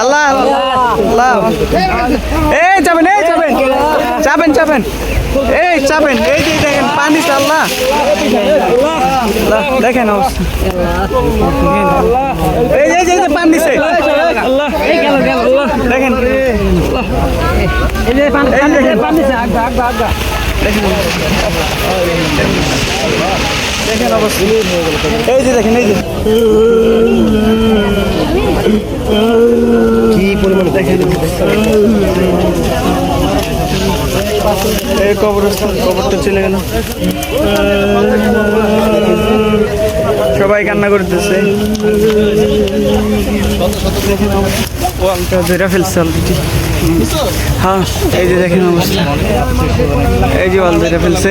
আল্লাহ আল্লাহ এই যাবেন এই যাবেন যাবেন যাবেন এই যাবেন এই যে দেখেন পানি আল্লাহ। দেখেন এই যে এই যে, পানি দিছে। দেখেন। দেখেন। দেখেন এই যে দেখেন, এই যে। কি পরিমাণ দেখেন? এই কবরস্থান, কবরটা চলে গেল। সবাই কান্না করতেছে। ওয়ালটা ধরে ফেলছে অলরেডি হ্যাঁ এই যে দেখেন অবস্থা। এই যে ওয়াল ধরে ফেলছে।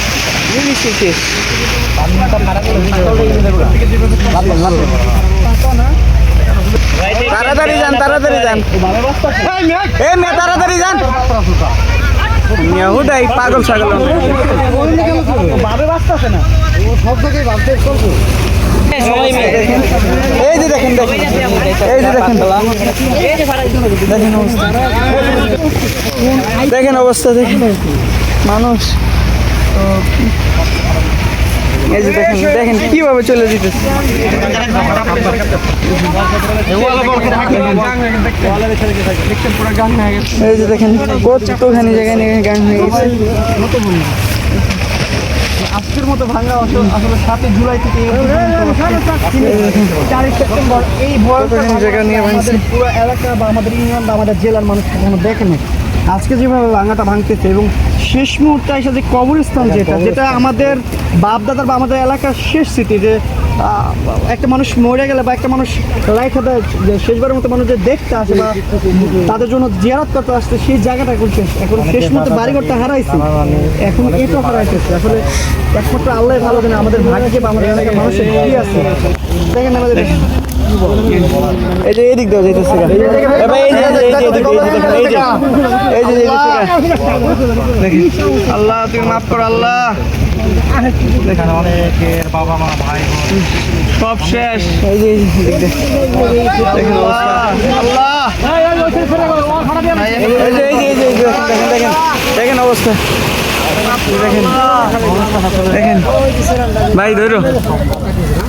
তাড়াতাড়ি যান তাড়াতাড়ি যান। মেয়ে তাড়াতাড়ি যান। পাগল ছাগল। এই যে দেখেন দেখেন। এই যে দেখেন। দেখেন অবস্থা। দেখেন অবস্থা, দেখেন। মানুষ। এই যে দেখেন দেখেন কীভাবে চলে যেতেছে এই যে দেখেন কতখানি জায়গায় নিয়ে গান হয়ে গেছে। আজকের মতো ভাঙা আসলে সাতই জুলাই থেকে চারই সেপ্টেম্বর এই ভয়ঙ্কর জায়গা নিয়ে পুরো এলাকা বা আমাদের ইউনিয়ন বা আমাদের জেলার মানুষ কখনো দেখেনি। আজকে যেভাবে ভাঙাটা ভাঙতেছে এবং শেষ মুহূর্তে এসে যে কবরস্থান যেটা যেটা আমাদের বাপদাদার বা আমাদের এলাকার শেষ স্মৃতি যে একটা মানুষ মরে গেলে বা একটা মানুষ লাইফে যে শেষবারের মতো মানুষ যে দেখতে আসে বা তাদের জন্য জিয়ারত করতে আসছে সেই জায়গাটা এখন শেষ। এখন শেষ মুহূর্তে বাড়িঘরটা হারাইছে। এখন এটা হারাইতেছে আসলে একমাত্র আল্লাহ ভালো জানে আমাদের ভাগ্যে বা আমাদের এলাকার মানুষের কি আছে। দেখেন আমাদের এই যে এদিক দাও যেতেছে আল্লাহ তুমি মাফ করো আল্লাহ এখানে অনেকের বাবা মা ভাই সব শেষ আল্লাহ দেখেন দেখেন অবস্থা দেখেন দেখেন ভাই ধরো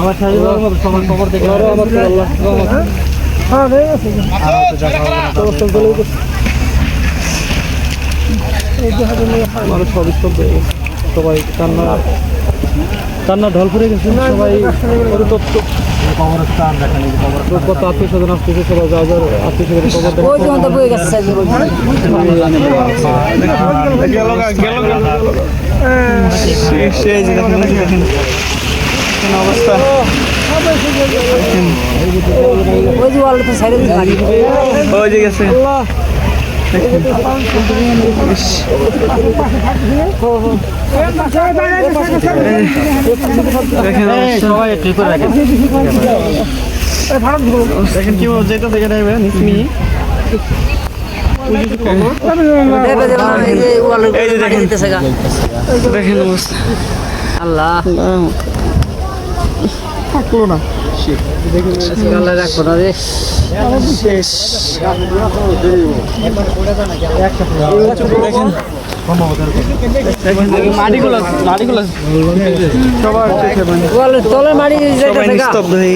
অবস্থা গেল গা একটু দিয়ে বেড়ে গেছে। এই যে ভাড়া দিতে এই যে দেখেন এই যে দেখেন সবাই কান্না কান্না ঢল করে গেছে। সবাই পরিতপ্ত। কবরস্থান দেখেন কত আত্মীয় স্বজন আসতেছে সবাই যা যার আত্মীয় স্বজন ওই জন্য বই গেছে গেল যে দেখেন অবস্থা ওই যে ওই যে গেছে ইস। দেখেন। কি যেতে থেকে নেবে নিসমি দেবে দেবে এই যে ওয়াল দেখেন। দিতেছে গা দেখেন অবস্থা আল্লাহ থাকল না হয়ে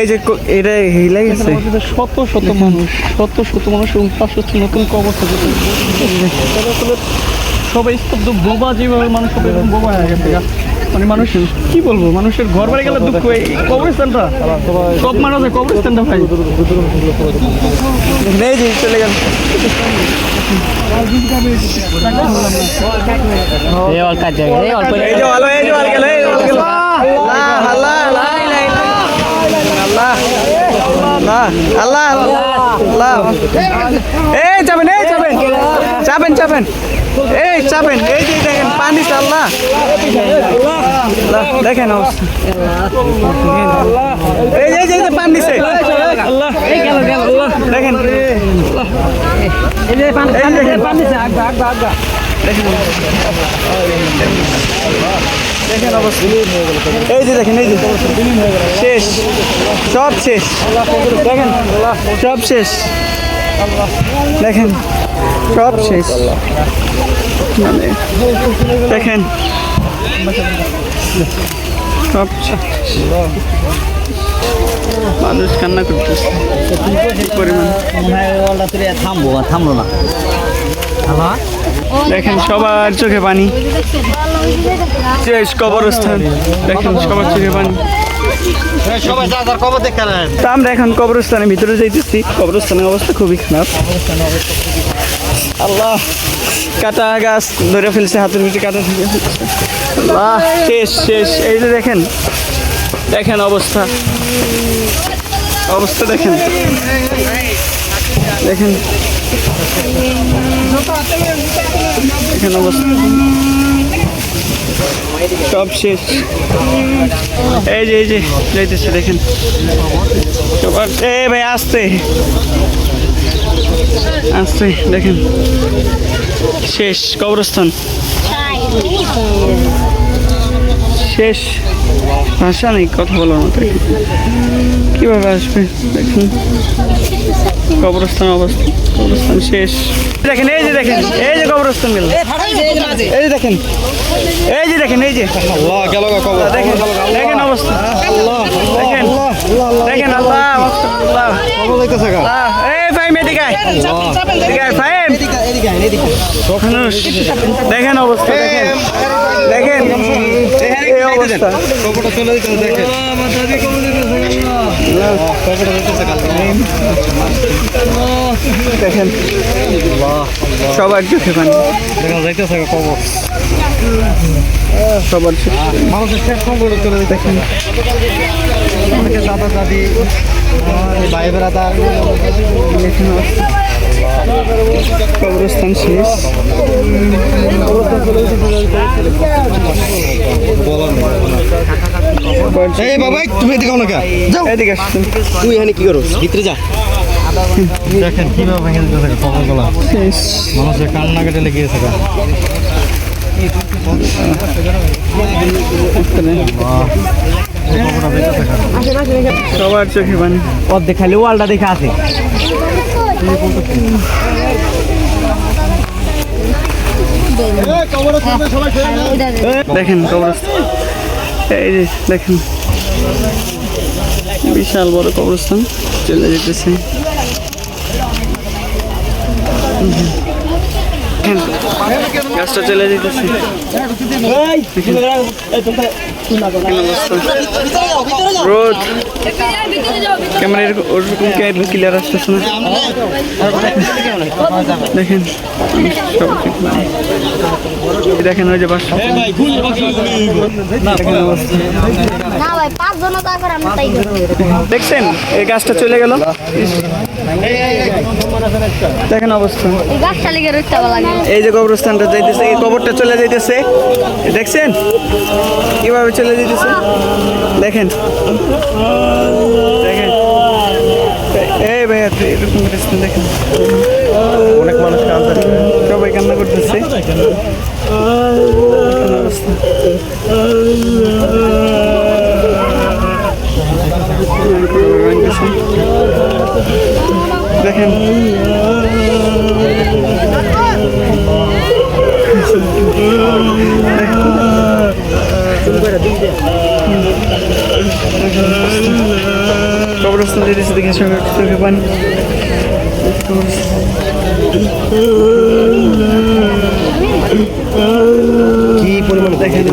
এই যে এটা হিলে গেছে শত শত মানুষ শত শত মানুষ এবং পাঁচশো নতুন কবর থেকে সবাই স্তব্ধ বোবা যেভাবে মানুষ বোবা হয়ে গেছে। মানে মানুষ কি বলব? মানুষের ঘর বাড়ি গেলে দুঃখ এই কবরস্থানটা। সব মানুষের কবরস্থানটা ভাই। এই যে চলে গেল। আল্লাহ আল্লাহ আল্লাহ এই যাবেন এই যাবেন যাবেন যাবেন এই যাবেন এই যে দেখেন, পানি আল্লাহ, দেখেন এই যে যে পানি দিছে। দেখেন। এই যে দেখেন, এই যে। শেষ। সব শেষ। দেখেন, সব শেষ। দেখেন, সব শেষ। মানে দেখেন। সব। মানুষ কান্না করতেছে। থামবো থামলো না দেখেন, সবার চোখে পানি। শেষ কবরস্থান। দেখেন, সবার চোখে পানি। আমরা এখন কবরস্থানের ভিতরে যাইতেছি। কবরস্থানের অবস্থা খুবই খারাপ। আল্লাহ। কাটা গাছ ধরে ফেলছে, হাতের ভিতরে কাটা থেকে ফেলছে। শেষ শেষ। এই যে দেখেন দেখেন অবস্থা। অবস্থা দেখেন। দেখেন। দেখেন অবস্থা। সব শেষ। এই যে এই যে, যাইতেছে, দেখেন। এ ভাই আসতে আসতে দেখেন। শেষ কবরস্থান? শেষ। ভাষা নেই কথা বলার মতো। কীভাবে আসবে? দেখুন। কবরস্থান অবস্থা কবরস্থান শেষ। দেখেন এই যে দেখেন এই যে কবরস্থান গেল। এই যে দেখেন এই যে দেখেন এই যে। দেখেন দেখেন অবস্থা। দেখেন দেখেন আল্লাহ আল্লাহ। এদিকে দেখেন অবস্থা দেখেন। দেখেন। এই অবস্থা। দেখেন। সবার চোখে পানি। চলে দেখেন। অনেকে দাদা দাদি ভাই বেড়াদার কবরস্থান শেষ। এই বাবা তুমি এদিকে না যাও। এদিকে তুই এখানে কি করো ভিতরে যা। দেখেন কীভাবে দিতে থাকে শেষ। মানুষের কান্না কেটে লেগে গেছে সবার চোখে পানি। অর্ধেক খালি ওয়ালটা দেখে আছে। দেখেন কবরস্থান এই যে দেখেন। বিশাল বড় কবরস্থান। চলে যেতেছে। গাছটা চলে যেতেছে। রোদ ক্যামেরা এরকম ওরকম ক্লিয়ার আসতেছে না? দেখেন ওই যে বাসা। দেখছেন? এই গাছটা চলে গেল। দেখেন অবস্থা। এই যে কবরস্থানটা যাইতেছে এই কবরটা চলে যাইতেছে। দেখছেন? কীভাবে চলে যাইতেছে? দেখেন। দেখেন। এই ভাইয়া এরকম দেখেন। অনেক মানুষ কান্না সবাই কান্না করতেছে। অবস্থা। দেখেন। কবরস্থান যেতেছে দেখে সঙ্গে চোখে পানি। কি পরিমাণ দেখেন।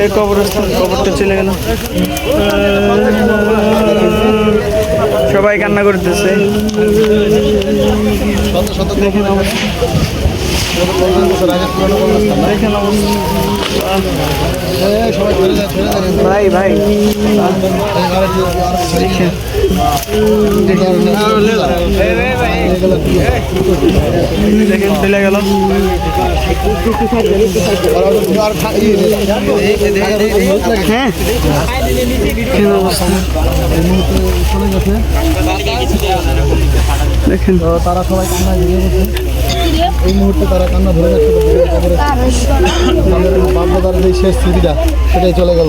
এই কবরস্থান কবরটা চলে গেল। সবাই কান্না করতেছে। দেখেন ভাই ভাই। দেখেন। চলে গেল হ্যাঁ দেখেন। তারা সবাই কান্না এই মুহূর্তে তারা কান্না ধরে যাচ্ছে বাপদাদার যে শেষ স্মৃতিটা সেটাই চলে গেল।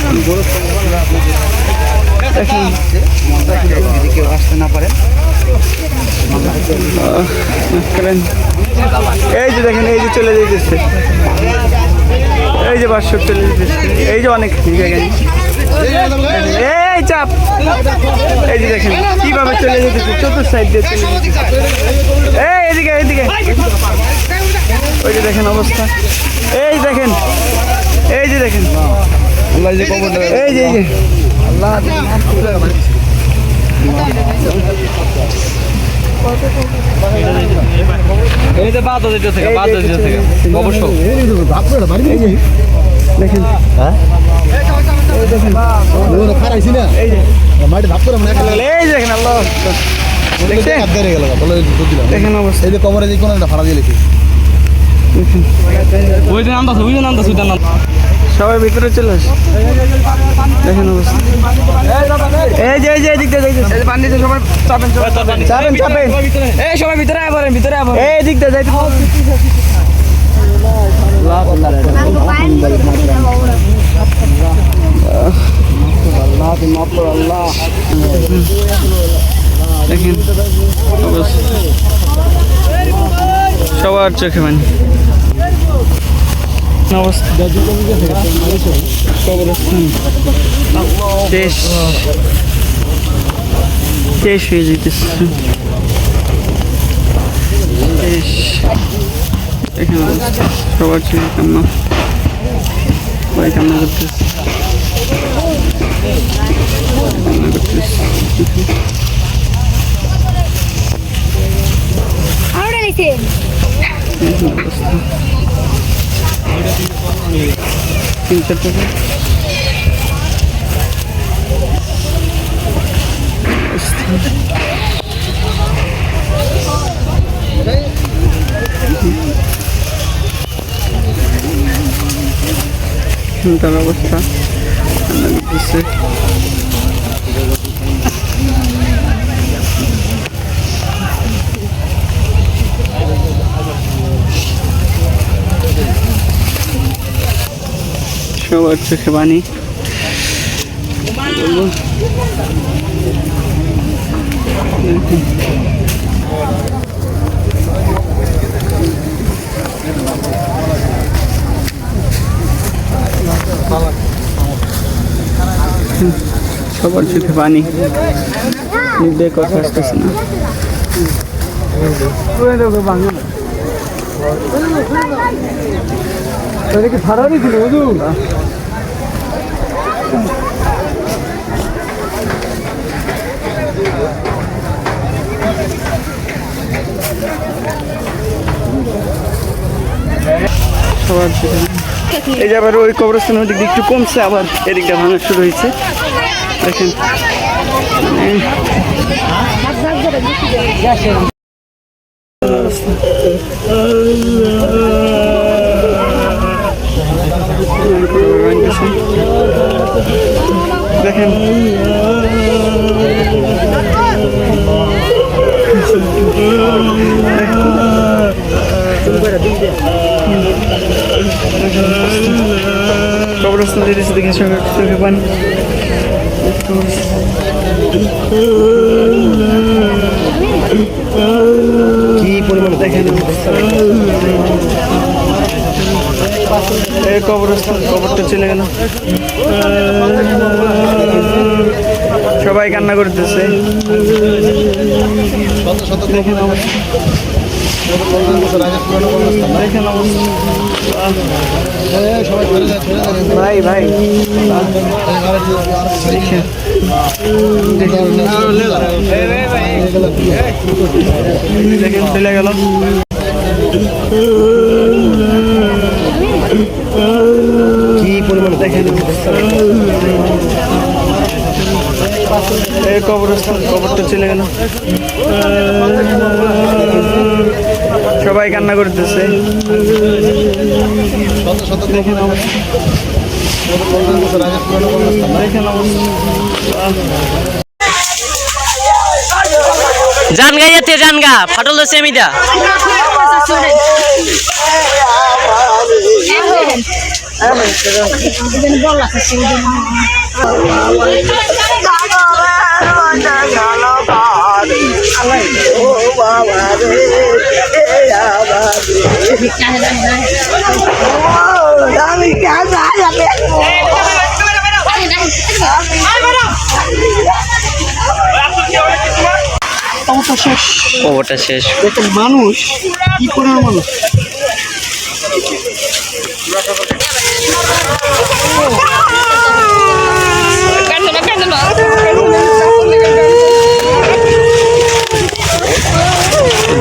এই যে দেখেন, এই যে চলে যেতেছে এই যে বাস চলে যেতেছে এই যে অনেক এই চাপ। এই যে দেখেন, কীভাবে চলে যেতেছে চতুর্থ সাইড দিয়ে চলে এই, এদিকে এদিকে। ওই যে দেখেন অবস্থা। এই দেখেন, এই যে দেখেন। আল্লাহ যে কবর এই যে আল্লাহ দেখেন। কবরে যে কোনো একটা ভাড়া দিয়ে লিখি। ওই যে নামটা ওই যে নাম সবাই ভিতরে চলে আসে। দেখেন অবস্থা। এই যে এই যে এদিক দিয়ে যাইতেছে পানিতে সবাই চাপেন চাপেন চাপেন এই সবাই ভিতরে আয় ভিতরে আয় পড়েন এই দিক দিয়ে যাইতে দেখেন সবার চোখে মানে শেষ। শেষ হয়ে যেতেছে শেষ। সবার চোখে কান্না সবাই কান্না করতেছে। কান্না করতেছে। লিখে অবস্থা। তিন চার টাকা। তার অবস্থা। সবার চোখে বলব সবার চোখে পানি মুখে কথা আসতেছে না। কি ভাড়া দিয়েছিল বুঝু। এই যে আবার ওই কবরস্থানের দিক একটু কমছে আবার এদিকটা ভাঙা শুরু হয়েছে দেখেন মানে দেখেন। কবরস্থান যেতেছে দেখে চোখে পানি কি পরিমাণ দেখেন। এই কবরস্থান কবরটা চলে গেল। সবাই কান্না করতেছে। দেখেন ভাই ভাই। দেখেন চলে গেল। কি পরিমাণ দেখেন এই কবরস্থান কবরটা চলে গেল সবাই কান্না করতেছে দেখেন অবস্থা দেখেন অবস্থা জানগা যেতে জানগা সেমিদা অবস্থা শেষ। ওটা শেষ। দেখেন মানুষ কি পরিমাণ মানুষ?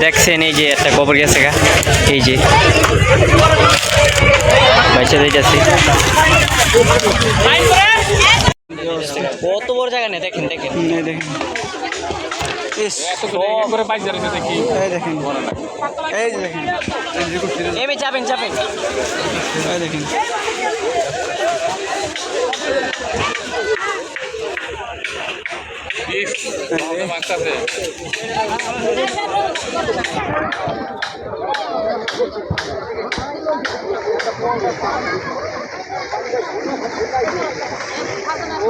দেখছেন এই যে একটা কবর গেছে গা, এই যে। বাইসা যাইতেছি। কত বড় জায়গা নেই? দেখেন দেখেন। দেখেন। এই দেখেন। এই দেখেন। এমনি চাপেন চাপেন এই দেখেন।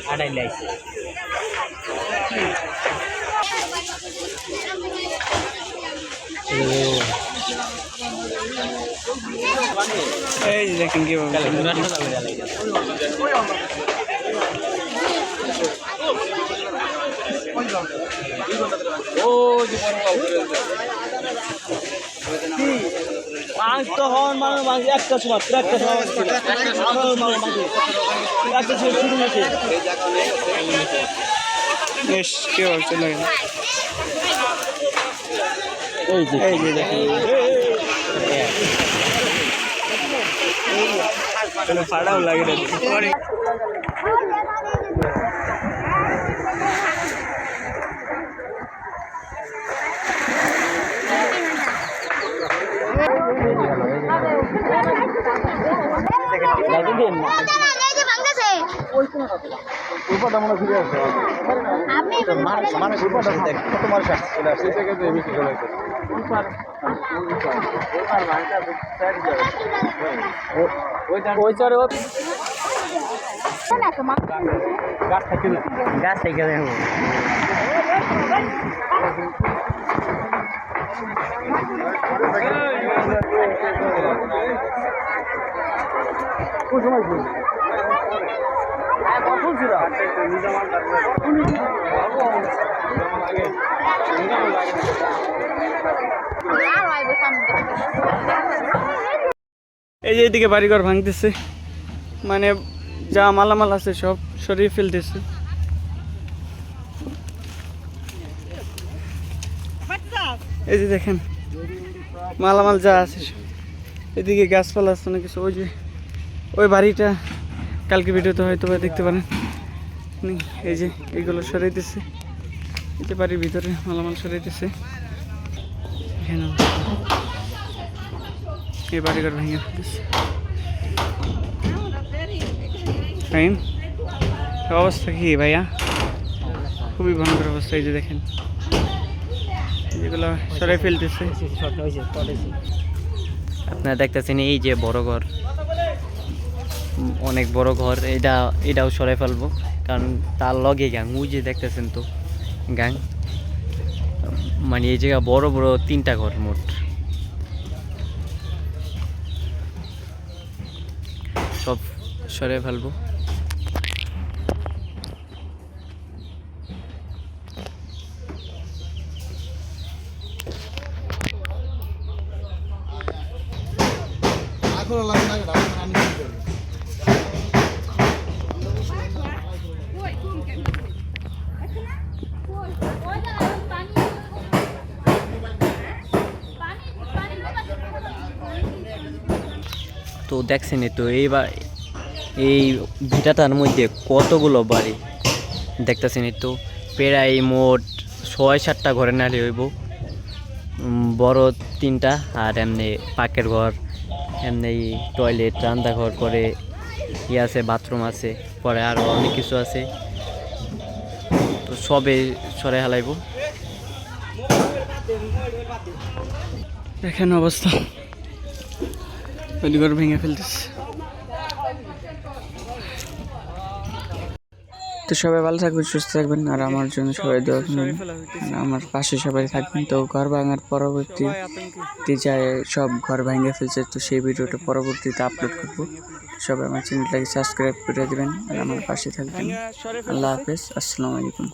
চাপ নাই? এই দেখেন কীভাবে মাংস তো হন মানে মাংস একটা সময় একটা সময় একটা সময় বেশ কীভাবে চলে গেল। এই যে এই যে দেখেন। লাগে চরে ও গাছ থেকে দেখো আর আইবো সামনে এই যে এদিকে বাড়িঘর ভাঙতেছে। মানে যা মালামাল আছে সব সরিয়ে ফেলতেছে। এই যে দেখেন, মালামাল যা আছে এদিকে গাছপালা আছে অনেক কিছু ওই যে, ওই বাড়িটা। কালকে ভিডিওতে হয়তো দেখতে পারেন। এই যে এইগুলো সরাইতেছে। এই যে বাড়ির ভিতরে মালামাল সরাইতেছে। এই বাড়িঘর ভেঙে ফেলতেছে। অবস্থা কি ভাইয়া? খুবই ভয়ঙ্কর অবস্থা, এই যে দেখেন। ফেলতেছে। আপনারা দেখতেছেন এই যে বড় ঘর। অনেক বড় ঘর, এটা, এটাও সরাই ফেলব। কারণ তার লগে গ্যাং ওই যে দেখতেছেন তো গ্যাং মানে এই জায়গা বড় বড় তিনটা ঘর মোট। সব সরাই ফেলব। দেখছেন তো, এইবার এই ভিটাটার মধ্যে কতগুলো বাড়ি? দেখতেছেন তো, প্রায় মোট ছয় সাতটা ঘরে নালি হইব। বড় তিনটা, আর এমনি পাকের ঘর, এমনি টয়লেট, রান্নাঘর করে ইয়ে আছে, বাথরুম আছে, পরে আরও অনেক কিছু আছে। তো সবে সরে হালাইব। দেখেন অবস্থা। বাড়িঘর ভেঙে ফেলতেছে। তো সবাই ভালো থাকবেন সুস্থ থাকবেন আর আমার জন্য সবাই দোয়া আমার পাশে সবাই থাকবেন। তো ঘর ভাঙার পরবর্তী যায় সব ঘর ভেঙে ফেলছে। তো সেই ভিডিওটা পরবর্তীতে আপলোড করব। সবাই আমার চ্যানেলটাকে সাবস্ক্রাইব করে দেবেন আর আমার পাশে থাকবেন। আল্লাহ হাফেজ আসসালামু আলাইকুম।